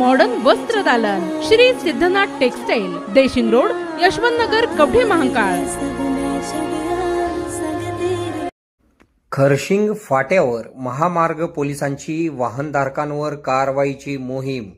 Modern वस्त्र दालन. Shri Siddhanath textile Deshing road Yashwant Nagar Kavathe Mahankal. खरशिंग फाट्यावर महामार्ग पोलिसांची वाहनधारकांवर कारवाईची मोहीम.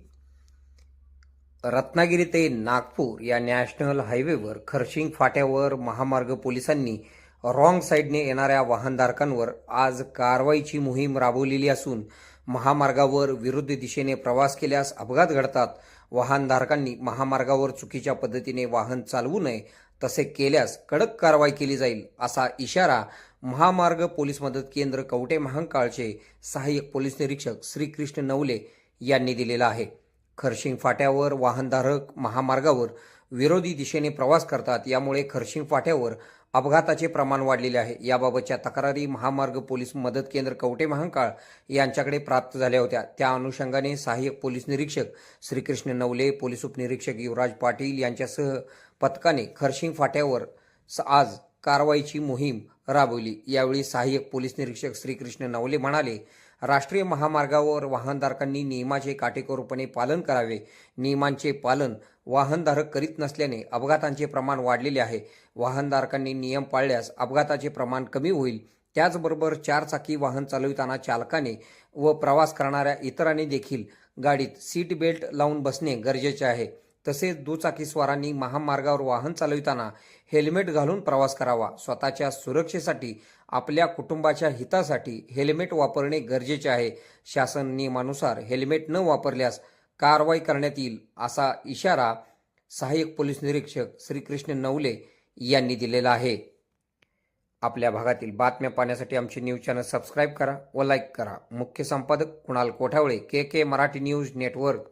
रत्नागिरी ते नागपूर या नॅशनल हायवेवर खरशिंग फाट्यावर महामार्ग पोलिसांनी रॉंग साईडने येणाऱ्या वाहनधारकांवर आज कारवाईची मोहीम राबवलेली असून महामार्गावर विरुद्ध दिशेने प्रवास केल्यास अपघात घडतात. वाहनधारकांनी महामार्गावर चुकीच्या पद्धतीने वाहन चालवू नये तसे केल्यास कडक कारवाई केली जाईल असा इशारा महामार्ग पोलीस मदत केंद्र कवटे महांकाळचे सहाय्यक पोलीस निरीक्षक श्रीकृष्ण नवले यांनी दिलेला आहे. खरशिंग फाट्यावर वाहनधारक महामार्गावर विरोधी दिशेने प्रवास करतात यामुळे खरशिंग फाट्यावर अपघाताचे प्रमाण वाढलेले आहे. याबाबतच्या तक्रारी महामार्ग पोलीस मदत केंद्र कवटे महांकाळ यांच्याकडे प्राप्त झाल्या होत्या. त्या अनुषंगाने सहाय्यक पोलीस निरीक्षक श्रीकृष्ण नवले पोलीस उपनिरीक्षक युवराज पाटील यांच्यासह पथकाने खरशिंग फाट्यावर आज कारवाईची मोहीम राबवली. यावेळी सहाय्यक पोलीस निरीक्षक श्रीकृष्ण नवले म्हणाले राष्ट्रीय महामार्गावर वाहनधारकांनी नियमाचे काटेकोरपणे पालन करावे. नियमांचे पालन वाहनधारक करीत नसल्याने अपघातांचे प्रमाण वाढलेले आहे. वाहनधारकांनी नियम पाळल्यास अपघाताचे प्रमाण कमी होईल. त्याचबरोबर चारचाकी वाहन चालविताना चालकाने व प्रवास करणाऱ्या इतरांनी देखील गाडीत सीट बेल्ट लावून बसणे गरजेचे आहे. तसेच दुचाकीस्वारांनी महामार्गावर वाहन चालविताना हेल्मेट घालून प्रवास करावा. स्वतःच्या सुरक्षेसाठी आपल्या कुटुंबाच्या हितासाठी हेल्मेट वापरणे गरजेचे आहे. शासन नियमानुसार हेल्मेट न वापरल्यास कारवाई करण्यात येईल असा इशारा सहाय्यक पोलीस निरीक्षक श्रीकृष्ण नवले यांनी दिलेला आहे. आपल्या भागातील बातम्या पाहण्यासाठी आमचे न्यूज चॅनल सबस्क्राईब करा व लाईक करा. मुख्य संपादक Kunal Kothavale K K Marathi news network.